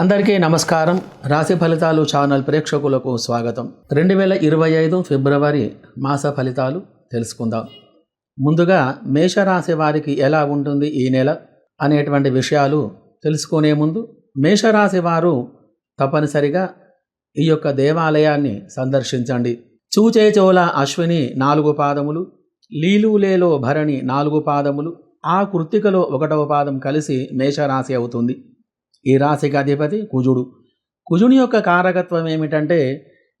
అందరికీ నమస్కారం. రాశి ఫలితాలు ఛానల్ ప్రేక్షకులకు స్వాగతం. రెండు వేల ఇరవై ఐదు ఫిబ్రవరి మాస ఫలితాలు తెలుసుకుందాం. ముందుగా మేషరాశి వారికి ఎలా ఉంటుంది ఈ నెల అనేటువంటి విషయాలు తెలుసుకునే ముందు మేషరాశి వారు తప్పనిసరిగా ఈ యొక్క దేవాలయాన్ని సందర్శించండి. చూచేచోల అశ్విని నాలుగు పాదములు లీలులేలో భరణి నాలుగు పాదములు ఆ కృత్తికలో ఒకటవ పాదం కలిసి మేషరాశి అవుతుంది. ఈ రాశికి అధిపతి కుజుడు. కుజుని యొక్క కారకత్వం ఏమిటంటే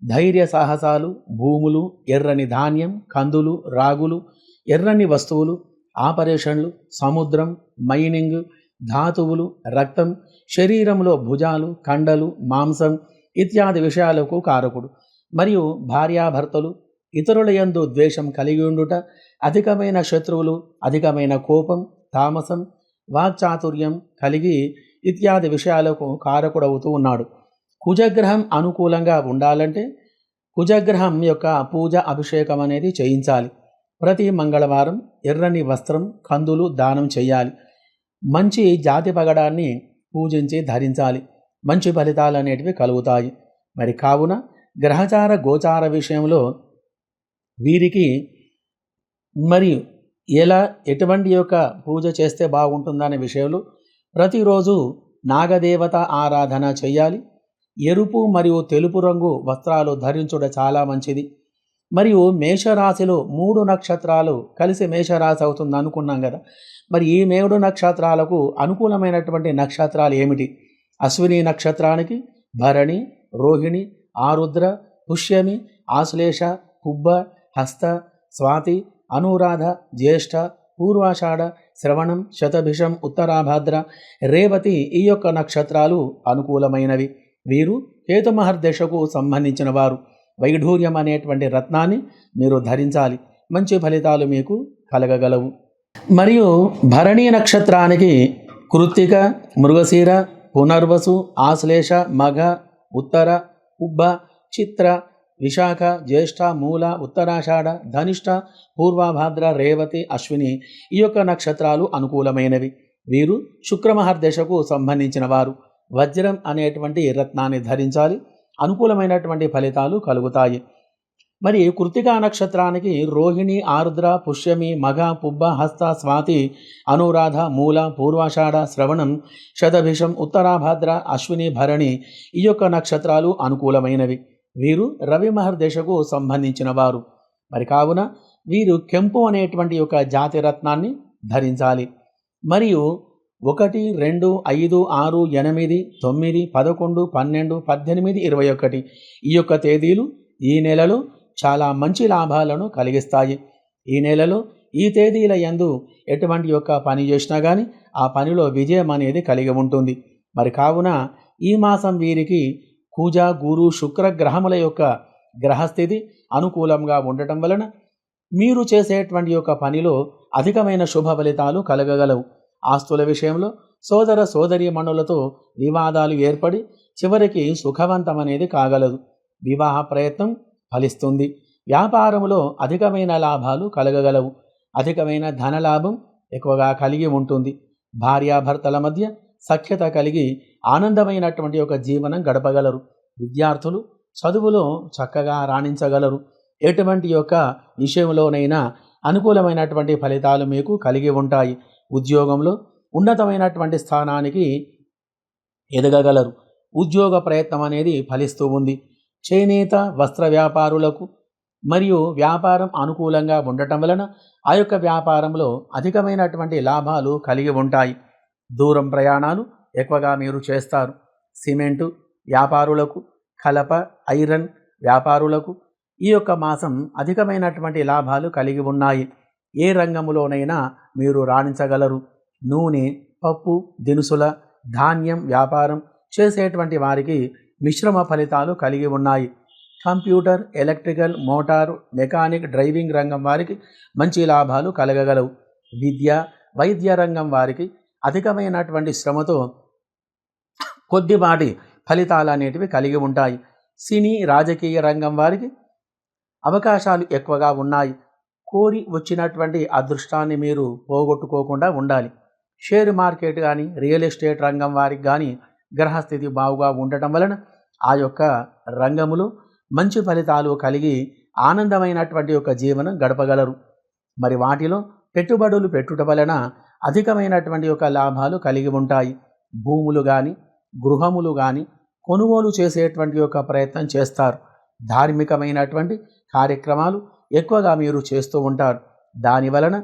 ధైర్య సాహసాలు భూములు ఎర్రని ధాన్యం కందులు రాగులు ఎర్రని వస్తువులు ఆపరేషన్లు సముద్రం మైనింగ్ ధాతువులు రక్తం శరీరంలో భుజాలు కండలు మాంసం ఇత్యాది విషయాలకు కారకుడు. మరియు భార్యాభర్తలు ఇతరుల యందు ద్వేషం కలిగి ఉండుట అధికమైన శత్రువులు అధికమైన కోపం తామసం వాక్చాతుర్యం కలిగి ఇత్యాది విషయాలకు కారకుడవుతూ ఉన్నాడు. కుజగ్రహం అనుకూలంగా ఉండాలంటే కుజగ్రహం యొక్క పూజ అభిషేకం అనేది చేయించాలి. ప్రతి మంగళవారం ఎర్రని వస్త్రం కందులు దానం చేయాలి. మంచి జాతి పగడాన్ని పూజించి ధరించాలి. మంచి ఫలితాలు అనేటివి కలుగుతాయి. మరి కావున గ్రహచార గోచార విషయంలో వీరికి మరి ఎలా ఎటువంటి యొక్క పూజ చేస్తే బాగుంటుందనే విషయంలో ప్రతిరోజు నాగదేవత ఆరాధన చేయాలి ఎరుపు మరియు తెలుపు రంగు వస్త్రాలు ధరించుట చాలా మంచిది. మరియు మేషరాశిలో మూడు నక్షత్రాలు కలిసి మేషరాశి అవుతుంది అనుకున్నాం కదా మరి ఈ మేడు నక్షత్రాలకు అనుకూలమైనటువంటి నక్షత్రాలు ఏమిటి? అశ్విని నక్షత్రానికి భరణి రోహిణి ఆరుద్ర పుష్యమి ఆశ్లేష పుబ్బ హస్త స్వాతి అనురాధ జ్యేష్ఠ పూర్వాషాఢ శ్రవణం శతభిషం ఉత్తరాభాద్ర రేవతి ఈ యొక్క నక్షత్రాలు అనుకూలమైనవి. వీరు కేతుమహర్దశకు సంబంధించిన వారు. వైఢూర్యం అనేటువంటి రత్నాన్ని మీరు ధరించాలి. మంచి ఫలితాలు మీకు కలగగలవు. మరియు భరణీ నక్షత్రానికి కృత్తిక మృగశీర పునర్వసు ఆశ్లేష మఘ ఉత్తర ఉబ్బ చిత్ర విశాఖ జ్యేష్ఠ మూల ఉత్తరాషాఢ ధనిష్ట పూర్వభాద్ర రేవతి అశ్విని ఈ యొక్క నక్షత్రాలు అనుకూలమైనవి. వీరు శుక్రమహర్దశకు సంబంధించిన వారు. వజ్రం అనేటువంటి రత్నాన్ని ధరించాలి. అనుకూలమైనటువంటి ఫలితాలు కలుగుతాయి. మరి కృతికా నక్షత్రానికి రోహిణి ఆరుద్ర పుష్యమి మగ పుబ్బ హస్త స్వాతి అనురాధ మూల పూర్వాషాఢ శ్రవణం శతభిషం ఉత్తరాభాద్ర అశ్విని భరణి ఈ యొక్క నక్షత్రాలు అనుకూలమైనవి. వీరు రవి మహర్దశకు సంబంధించిన వారు. మరి కావున వీరు కెంపు అనేటువంటి యొక్క జాతి రత్నాన్ని ధరించాలి. మరియు ఒకటి రెండు ఐదు ఆరు ఎనిమిది తొమ్మిది పదకొండు పన్నెండు పద్దెనిమిది ఇరవై ఒకటి ఈ యొక్క తేదీలు ఈ నెలలో చాలా మంచి లాభాలను కలిగిస్తాయి. ఈ నెలలో ఈ తేదీల యందు ఎటువంటి యొక్క పని చేసినా కానీ ఆ పనిలో విజయం అనేది కలిగి ఉంటుంది. మరి కావున ఈ మాసం వీరికి కూజ గురు శుక్ర గ్రహముల యొక్క గ్రహస్థితి అనుకూలంగా ఉండటం వలన మీరు చేసేటువంటి యొక్క పనిలో అధికమైన శుభ ఫలితాలు కలగగలవు. ఆస్తుల విషయంలో సోదర సోదరియమణులతో వివాదాలు ఏర్పడి చివరికి సుఖవంతం అనేది కాగలదు. వివాహ ప్రయత్నం ఫలిస్తుంది. వ్యాపారంలో అధికమైన లాభాలు కలగగలవు. అధికమైన ధనలాభం ఎక్కువగా కలిగి ఉంటుంది. భార్యాభర్తల మధ్య సఖ్యత కలిగి ఆనందమైనటువంటి ఒక జీవనం గడపగలరు. విద్యార్థులు చదువులో చక్కగా రాణించగలరు. ఎటువంటి యొక్క విషయంలోనైనా అనుకూలమైనటువంటి ఫలితాలు మీకు కలిగి ఉంటాయి. ఉద్యోగంలో ఉన్నతమైనటువంటి స్థానానికి ఎదగగలరు. ఉద్యోగ ప్రయత్నం అనేది ఫలిస్తూ ఉంది. చేనేత వస్త్ర వ్యాపారులకు మరియు వ్యాపారం అనుకూలంగా ఉండటం వలన ఆ యొక్క వ్యాపారంలో అధికమైనటువంటి లాభాలు కలిగి ఉంటాయి. దూరం ప్రయాణాలు ఎక్కువగా మీరు చేస్తారు. సిమెంటు వ్యాపారులకు కలప ఐరన్ వ్యాపారులకు ఈ యొక్క మాసం అధికమైనటువంటి లాభాలు కలిగి ఉన్నాయి. ఏ రంగంలోనైనా మీరు రాణించగలరు. నూనె పప్పు దినుసుల ధాన్యం వ్యాపారం చేసేటువంటి వారికి మిశ్రమ ఫలితాలు కలిగి ఉన్నాయి. Computer electrical motor mechanic driving రంగం వారికి మంచి లాభాలు కలగగలవు. విద్య వైద్య రంగం వారికి అధికమైనటువంటి శ్రమతో కొద్దిపాటి ఫలితాలు అనేటివి కలిగి ఉంటాయి. సినీ రాజకీయ రంగం వారికి అవకాశాలు ఎక్కువగా ఉన్నాయి. కోరి వచ్చినటువంటి అదృష్టాన్ని మీరు పోగొట్టుకోకుండా ఉండాలి. షేర్ మార్కెట్ కానీ రియల్ ఎస్టేట్ రంగం వారికి కానీ గ్రహస్థితి బాగుగా ఉండటం వలన ఆ యొక్క రంగములో మంచి ఫలితాలు కలిగి ఆనందమైనటువంటి యొక్క జీవనం గడపగలరు. మరి వాటిలో పెట్టుబడులు పెట్టుట వలన అధికమైనటువంటి యొక్క లాభాలు కలిగి ఉంటాయి. భూములు కానీ గృహములు కానీ కొనుగోలు చేసేటువంటి యొక్క ప్రయత్నం చేస్తారు. ధార్మికమైనటువంటి కార్యక్రమాలు ఎక్కువగా మీరు చేస్తూ ఉంటారు. దాని వలన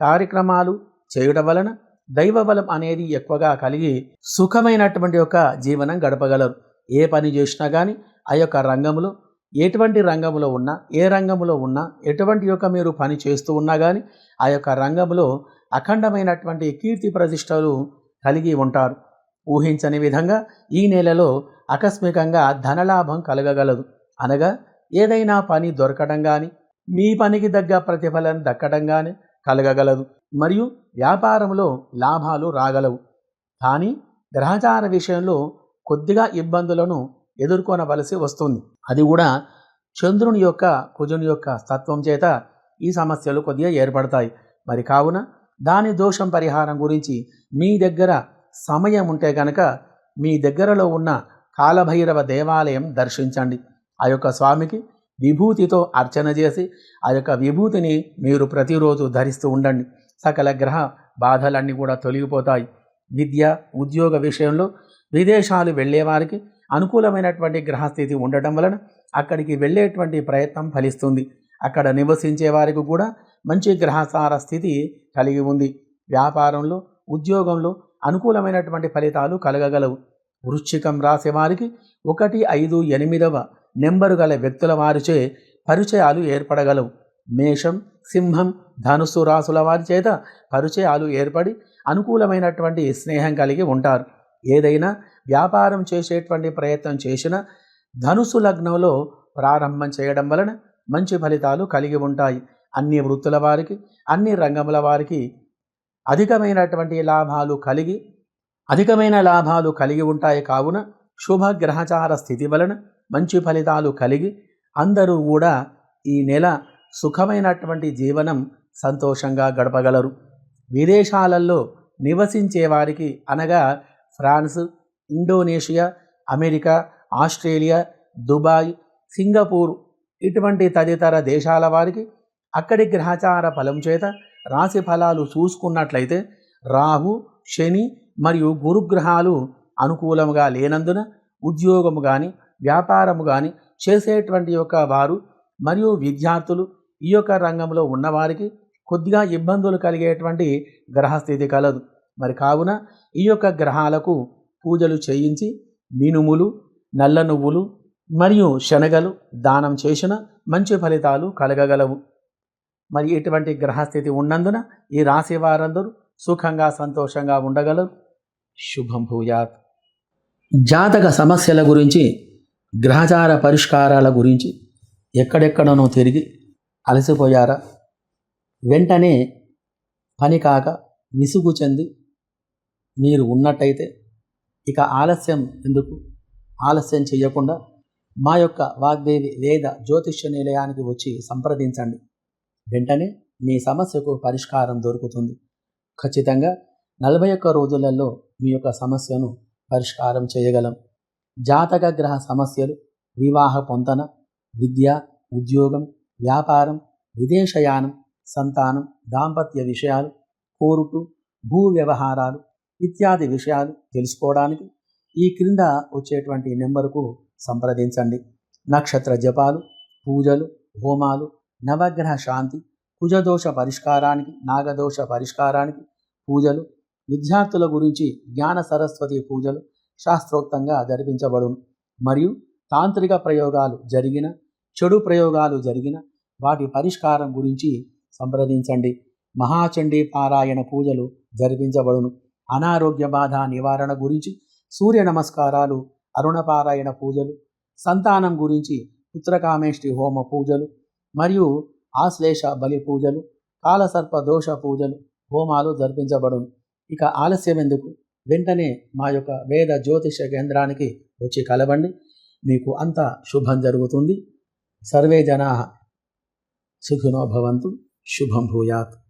కార్యక్రమాలు చేయడం వలన దైవ బలం అనేది ఎక్కువగా కలిగి సుఖమైనటువంటి యొక్క జీవనం గడపగలరు. ఏ పని చేసినా కానీ ఆ యొక్క రంగంలో ఎటువంటి రంగంలో ఉన్నా ఏ రంగంలో ఉన్నా ఎటువంటి యొక్క మీరు పని చేస్తూ ఉన్నా కానీ ఆ యొక్క రంగంలో అఖండమైనటువంటి కీర్తి ప్రతిష్టలు కలిగి ఉంటారు. ఊహించని విధంగా ఈ నెలలో ఆకస్మికంగా ధనలాభం కలగగలదు. అనగా ఏదైనా పని దొరకడం కానీ మీ పనికి తగ్గ ప్రతిఫలం దక్కడం కానీ కలగగలదు. మరియు వ్యాపారంలో లాభాలు రాగలవు. కానీ గ్రహచార విషయంలో కొద్దిగా ఇబ్బందులను ఎదుర్కొనవలసి వస్తుంది. అది కూడా చంద్రుని యొక్క కుజుని యొక్క తత్వం చేత ఈ సమస్యలు కొద్దిగా ఏర్పడతాయి. మరి కావున దాని దోషం పరిహారం గురించి మీ దగ్గర సమయం ఉంటే కనుక మీ దగ్గరలో ఉన్న కాలభైరవ దేవాలయం దర్శించండి. ఆ యొక్క స్వామికి విభూతితో అర్చన చేసి ఆ యొక్క విభూతిని మీరు ప్రతిరోజు ధరిస్తూ ఉండండి. సకల గ్రహ బాధలన్నీ కూడా తొలగిపోతాయి. విద్య ఉద్యోగ విషయంలో విదేశాలు వెళ్ళేవారికి అనుకూలమైనటువంటి గ్రహస్థితి ఉండటం వలన అక్కడికి వెళ్ళేటువంటి ప్రయత్నం ఫలిస్తుంది. అక్కడ నివసించే వారికి కూడా మంచి గ్రహసార స్థితి కలిగి ఉంది. వ్యాపారంలో ఉద్యోగంలో అనుకూలమైనటువంటి ఫలితాలు కలగగలవు. వృశ్చికం రాసే వారికి ఒకటి ఐదు ఎనిమిదవ నెంబరు గల వ్యక్తుల వారిచే పరిచయాలు ఏర్పడగలవు. మేషం సింహం ధనుస్సు రాసుల వారి చేత పరిచయాలు ఏర్పడి అనుకూలమైనటువంటి స్నేహం కలిగి ఉంటారు. ఏదైనా వ్యాపారం చేసేటువంటి ప్రయత్నం చేసిన ధనుసు లగ్నంలో ప్రారంభం చేయడం వలన మంచి ఫలితాలు కలిగి ఉంటాయి. అన్ని వృత్తుల వారికి అన్ని రంగముల వారికి అధికమైనటువంటి లాభాలు కలిగి అధికమైన లాభాలు కలిగి ఉంటాయి కావున శుభ గ్రహచార స్థితి వలన మంచి ఫలితాలు కలిగి అందరూ కూడా ఈ నెల సుఖమైనటువంటి జీవనం సంతోషంగా గడపగలరు. విదేశాలలో నివసించే వారికి అనగా France Indonesia America Australia Dubai Singapore ఇటువంటి తదితర దేశాల వారికి అక్కడి గ్రహచార ఫలం చేత రాశి ఫలాలు చూసుకున్నట్లయితే రాహు శని మరియు గురుగ్రహాలు అనుకూలంగా లేనందున ఉద్యోగము కానీ వ్యాపారము కానీ చేసేటువంటి యొక్క వారు మరియు విద్యార్థులు ఈ యొక్క రంగంలో ఉన్నవారికి కొద్దిగా ఇబ్బందులు కలిగేటువంటి గ్రహస్థితి కలదు. మరి కావున ఈ యొక్క గ్రహాలకు పూజలు చేయించి మినుములు నల్ల నువ్వులు మరియు శనగలు దానం చేసిన మంచి ఫలితాలు కలగగలవు. మరి ఇటువంటి గ్రహస్థితి ఉన్నందున ఈ రాశి వారందరూ సుఖంగా సంతోషంగా ఉండగలరు. శుభం భూయాత్. జాతక సమస్యల గురించి గ్రహచార పరిష్కారాల గురించి ఎక్కడెక్కడనో తిరిగి అలసిపోయారా? వెంటనే పని కాక విసుగు చెంది మీరు ఉన్నట్టయితే ఇక ఆలస్యం ఎందుకు? ఆలస్యం చేయకుండా మా యొక్క వాగ్దేవి వేద జ్యోతిష్య నిలయానికి వచ్చి సంప్రదించండి. వెంటనే మీ సమస్యకు పరిష్కారం దొరుకుతుంది. ఖచ్చితంగా నలభై ఒక్క రోజులలో మీ యొక్క సమస్యను పరిష్కారం చేయగలం. జాతక గ్రహ సమస్యలు వివాహ పొంతన విద్య ఉద్యోగం వ్యాపారం విదేశయానం సంతానం దాంపత్య విషయాలు కోరుటు భూ వ్యవహారాలు ఇత్యాది విషయాలు తెలుసుకోవడానికి ఈ క్రింద వచ్చేటువంటి నెంబరుకు సంప్రదించండి. నక్షత్ర జపాలు పూజలు హోమాలు నవగ్రహ శాంతి కుజదోష పరిష్కారానికి నాగదోష పరిష్కారానికి పూజలు విద్యార్థుల గురించి జ్ఞాన సరస్వతి పూజలు శాస్త్రోక్తంగా జరిపించబడును. మరియు తాంత్రిక ప్రయోగాలు జరిగిన చెడు ప్రయోగాలు జరిగిన వాటి పరిష్కారం గురించి సంప్రదించండి. మహాచండీ పారాయణ పూజలు జరిపించబడును. అనారోగ్య బాధ నివారణ గురించి సూర్య నమస్కారాలు అరుణపారాయణ పూజలు సంతానం గురించి పుత్రకామేష్టి హోమ పూజలు మరియు ఆశ్లేష బలి పూజలు కాలసర్ప దోష పూజలు హోమాలు జరిపించబడును. ఇక ఆలస్యం ఎందుకు? వెంటనే మా యొక్క వేద జ్యోతిష కేంద్రానికి వచ్చి కలవండి. మీకు అంతా శుభం జరుగుతుంది. సర్వే జనా సుఖినో భవంతు. శుభం భూయాత్.